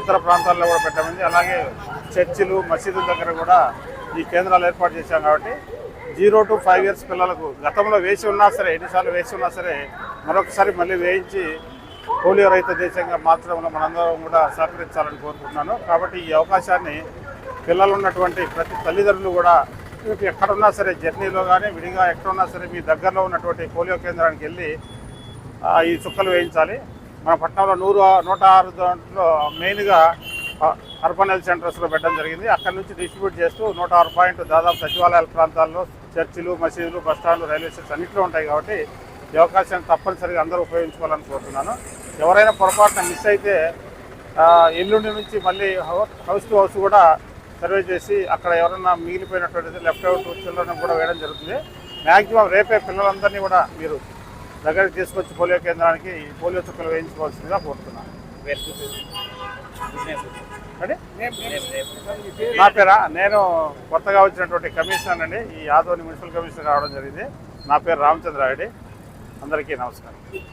ఇతర ప్రాంతాల్లో కూడా పెట్టామంది అలాగే చర్చిలు మసీదుల దగ్గర కూడా ఈ కేంద్రాలు ఏర్పాటు చేశాం కాబట్టి జీరో టు ఫైవ్ ఇయర్స్ పిల్లలకు గతంలో వేసి ఉన్నా సరే ఎన్నిసార్లు వేసి ఉన్నా సరే మరొకసారి మళ్ళీ వేయించి పోలియో రహిత దేశంగా మార్చడంలో మనందరం కూడా సహకరించాలని కోరుకుంటున్నాను. కాబట్టి ఈ అవకాశాన్ని పిల్లలు ఉన్నటువంటి ప్రతి తల్లిదండ్రులు కూడా మీకు ఎక్కడున్నా సరే జర్నీలో కానీ విడిగా ఎక్కడున్నా సరే మీ దగ్గరలో ఉన్నటువంటి పోలియో కేంద్రానికి వెళ్ళి ఈ చుక్కలు వేయించాలి. మన పట్టణంలో నూరు నూట ఆరు దాంట్లో మెయిన్గా అర్బన్ హెల్త్ సెంటర్స్లో పెట్టడం జరిగింది. అక్కడ నుంచి డిస్ట్రిబ్యూట్ చేస్తూ నూట ఆరు పాయింట్ దాదాపు సచివాలయాల ప్రాంతాల్లో చర్చిలు మసీదులు బస్టాండ్లు రైల్వే స్టేషన్ అన్నింటిలో ఉంటాయి కాబట్టి ఈ అవకాశాన్ని తప్పనిసరిగా అందరూ ఉపయోగించుకోవాలని కోరుతున్నాను. ఎవరైనా పొరపాటున మిస్ అయితే ఎల్లుండి నుంచి మళ్ళీ హౌస్ టు హౌస్ కూడా సర్వే చేసి అక్కడ ఎవరైనా మిగిలిపోయినటువంటి లెఫ్ట్ అవుట్ చిల్డ్రన్ కూడా వేయడం జరుగుతుంది. మ్యాక్సిమం రేపే పిల్లలందరినీ కూడా మీరు దగ్గరికి తీసుకొచ్చి పోలియో కేంద్రానికి ఈ పోలియో చుక్కలు వేయించుకోవాల్సిందిగా కోరుతున్నాను. నా పేరా? నేను కొత్తగా వచ్చినటువంటి కమిషనర్ అండి. ఈ ఆదోని మున్సిపల్ కమిషనర్ రావడం జరిగింది. నా పేరు రామచంద్రారెడ్డి. అందరికీ నమస్కారం.